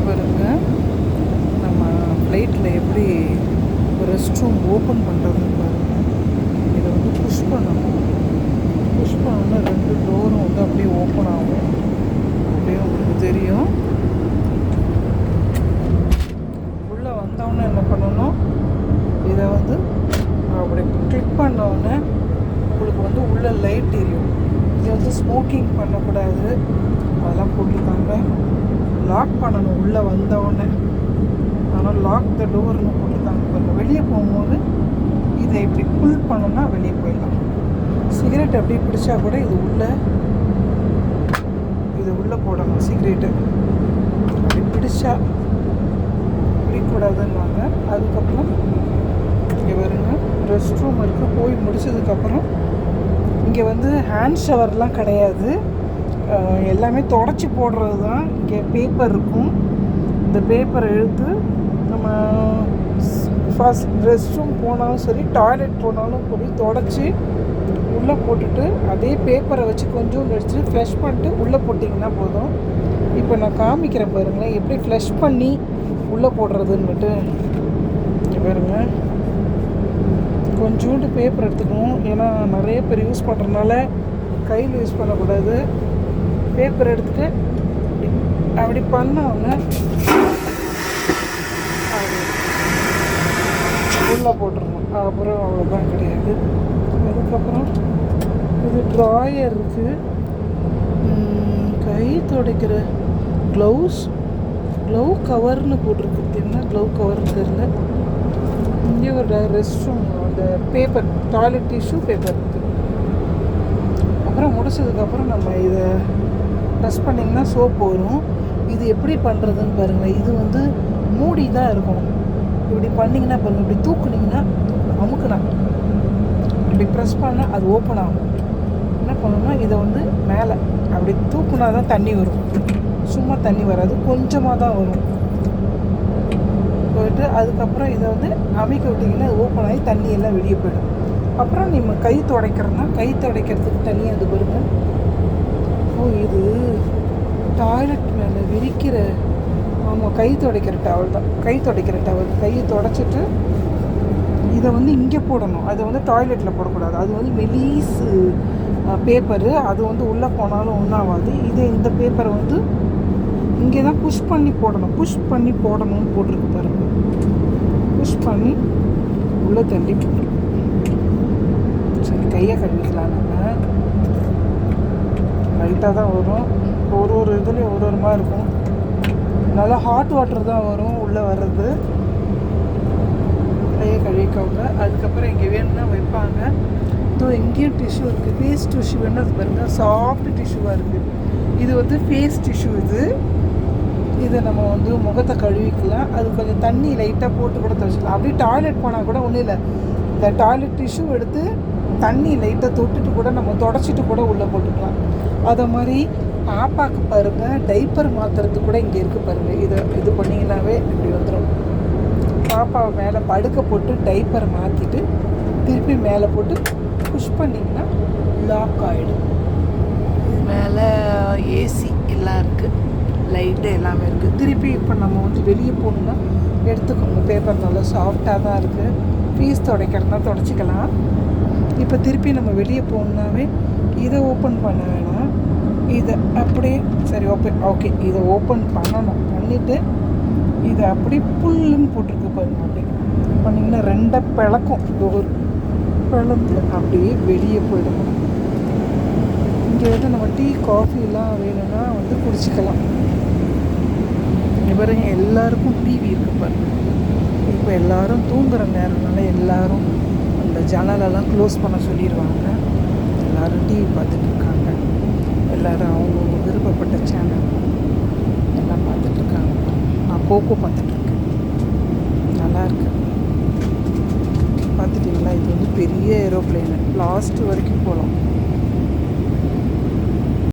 இங்கே பாருங்க. நம்ம ஃப்ளைட்டில் எப்படி ரெஸ்ட் ரூம் ஓப்பன் பண்ணுறதுன்னு பாருங்கள் இதை வந்து புஷ் பண்ணணும். புஷ் பண்ணோன்னா ரெண்டு டோரும் வந்து அப்படியே ஓப்பன் ஆகும். அப்படியே உங்களுக்கு தெரியும். உள்ளே வந்தோடனே என்ன பண்ணணும்? இதை வந்து அப்படி கிளிக் பண்ணோடனே உங்களுக்கு வந்து உள்ள லைட் எரியும். இது வந்து ஸ்மோக்கிங் பண்ணக்கூடாது. அதெல்லாம் போட்டிருக்காங்க. லாக் பண்ணணும் உள்ளே வந்தவுடனே ஆனால் லாக் த டோர்னு போட்டுருக்காங்க கொஞ்சம் வெளியே போகும்போது இதை இப்படி புல் பண்ணோம்னா வெளியே போயிடலாம். சிகரெட் அப்படியே பிடிச்சா கூட இது உள்ளே இது உள்ளே போடணும் சிகரெட்டு அப்படி பிடிச்சா பிடிக்கூடாதுன்னாங்க. அதுக்கப்புறம் இங்கே வருங்க ரெஸ்ட் ரூம் இருக்குது போய் முடிச்சதுக்கப்புறம் இங்கே வந்து ஹேண்ட் ஷவர்லாம் கிடையாது. எல்லாமே தொடச்சி போடுறது தான் இங்கே பேப்பர் இருக்கும். இந்த பேப்பரை எடுத்து நம்ம ஃபஸ்ட் ரெஸ்ட் ரூம் போனாலும் சரி டாய்லெட் போனாலும் போய் தொடச்சி உள்ளே போட்டுட்டு அதே பேப்பரை வச்சு கொஞ்சோண்டு எடுத்து ஃப்ளஷ் பண்ணிட்டு உள்ளே போட்டிங்கன்னா போதும். இப்போ நான் காமிக்கிறேன் பாருங்களேன் எப்படி ஃப்ளஷ் பண்ணி உள்ளே போடுறதுன்னுட்டு இங்கே பாருங்க. கொஞ்சோண்டு பேப்பர் எடுத்துக்கணும். ஏன்னா நிறைய பேர் யூஸ் பண்ணுறதுனால கையில் யூஸ் பண்ணக்கூடாது. பேப்பர் எடுத்துகிட்டு அப்படி பண்ணோன்னு உள்ளே போட்டுருணும் அப்புறம் அவ்வளோதான் கிடையாது. அதுக்கப்புறம் இது ட்ராயர் இருக்குது கை துடைக்கிற க்ளவுஸ் க்ளவ் கவர்னு போட்டிருக்கு. என்ன க்ளவ் கவர் தெரில இங்கே ஒரு ரெஸ்ட் ரூம் அந்த பேப்பர் டாய்லெட் டிஷ்யூ பேப்பர் இருக்குது அப்புறம் முடிச்சதுக்கப்புறம் நம்ம இதை ப்ரெஸ் பண்ணிங்கன்னா சோப்பு வரும் இது எப்படி பண்ணுறதுன்னு பாருங்கள் இது வந்து மூடி தான் இருக்கும் இப்படி பண்ணிங்கன்னா பாருங்கள் இப்படி தூக்குனிங்கன்னா அமுக்குனா. இப்படி ப்ரெஸ் பண்ணால் அது ஓப்பன் ஆகும். என்ன பண்ணணும்னா இதை வந்து மேலே அப்படி தூக்குனா தான் தண்ணி வரும். சும்மா தண்ணி வராது. கொஞ்சமாக தான் வரும். போயிட்டு அதுக்கப்புறம் இதை வந்து அமைக்க விட்டிங்கன்னா ஓப்பன் ஆகி தண்ணி எல்லாம் வெளியே போயிடும். அப்புறம் நம்ம கை துடைக்கிறதுனா கை துடைக்கிறதுக்கு தனியாக அது வருங்க ஓ இது டாய்லெட் மேலே விரிக்கிற ஆமாம் கை துடைக்கிற டவல் தான். கை துடைக்கிற டவல் கையை துடைச்சிட்டு இதை வந்து இங்கே போடணும். அது வந்து டாய்லெட்டில் போடக்கூடாது. அது வந்து மெலீஸு பேப்பரு அது வந்து உள்ளே போனாலும் ஒன்றாகாது இதே இந்த பேப்பரை வந்து இங்கே தான் புஷ் பண்ணி போடணும். புஷ் பண்ணி போடணும்னு போட்டிருக்கு பாருங்க. புஷ் பண்ணி உள்ளே தள்ளி போடணும். சரி கையை கழுவிக்கலாம் நம்ம. லைட்டாக தான் வரும். ஒரு ஒரு இதுலேயும் ஒரு ஒரு மாதிரி இருக்கும். நல்லா ஹாட் வாட்டர் தான் வரும் உள்ளே வர்றது. கையை கழிக்கவங்க அதுக்கப்புறம் இங்கே வேணும்னா வைப்பாங்க. ஸோ எங்கேயும் டிஷ்யூ இருக்குது ஃபேஸ் டிஷ்யூ வேணும் அது பாருங்க. சாஃப்ட் டிஷ்யூவாக இருக்குது இது வந்து ஃபேஸ் டிஷ்யூ இது. இதை நம்ம வந்து முகத்தை கழுவிக்கலாம். அது கொஞ்சம் தண்ணி லைட்டாக போட்டு கூட துவைச்சிக்கலாம். அப்படியே டாய்லெட் போனால் கூட ஒன்றும் இல்லை. இந்த டாய்லெட் டிஷ்யூ எடுத்து தண்ணி லைட்டாக தொட்டுட்டு கூட நம்ம தொடச்சிட்டு கூட உள்ளே போட்டுக்கலாம். அதை மாதிரி பாப்பாக்கு பாருங்கள் டைப்பர் மாற்றுறதுக்கு கூட இங்கே இருக்குது பாருங்கள் இதை இது பண்ணிங்கன்னாவே இப்படி வந்துடும் பாப்பாவை மேலே படுக்க போட்டு டைப்பரை மாற்றிட்டு திருப்பி மேலே போட்டு புஷ் பண்ணிங்கன்னா லாக் ஆகிடும் மேலே ஏசி எல்லாம் இருக்குது லைட்டு எல்லாமே இருக்குது திருப்பி இப்போ நம்ம வந்து வெளியே போகணுன்னா எடுத்துக்கோங்க. பேப்பர் நல்லா சாஃப்டாக தான் இருக்குது ஃபீஸ் துடைக்கிறதுனா துடைச்சிக்கலாம். இப்போ திருப்பி நம்ம வெளியே போகணுன்னாவே இதை ஓப்பன் பண்ண வேணாம். இதை அப்படியே சரி ஓப்பன் ஓகே இதை ஓப்பன் பண்ணணும். பண்ணிவிட்டு இதை அப்படியே புல்லுன்னு போட்டிருக்கு பாருங்க அப்படி பண்ணிங்கன்னா ரெண்டை பிளக்கும் டோர் பிளந்து அப்படியே வெளியே போயிடணும் இங்கே வந்து நம்ம டீ காஃபிலாம் வேணும்னா வந்து குடிச்சிக்கலாம். இவரையும் எல்லாருக்கும் டிவி இருக்கு பாருங்க. இப்போ எல்லாரும் தூங்குற நேரம்னால எல்லாரும் அந்த ஜன்னலெல்லாம் க்ளோஸ் பண்ண சொல்லிடுவாங்க எல்லோரும் டிவி பார்த்துட்டு இருக்காங்க அவங்கவுங்க விருப்பப்பட்ட சேனல் எல்லாம் பார்த்துட்ருக்காங்க. நான் போக்கோ பார்த்துட்ருக்கேன். நல்லாயிருக்கு நல்லா பார்த்துட்டிங்களா? இது வந்து பெரிய ஏரோப்ளேனு லாஸ்ட் வரைக்கும் போகலாம்.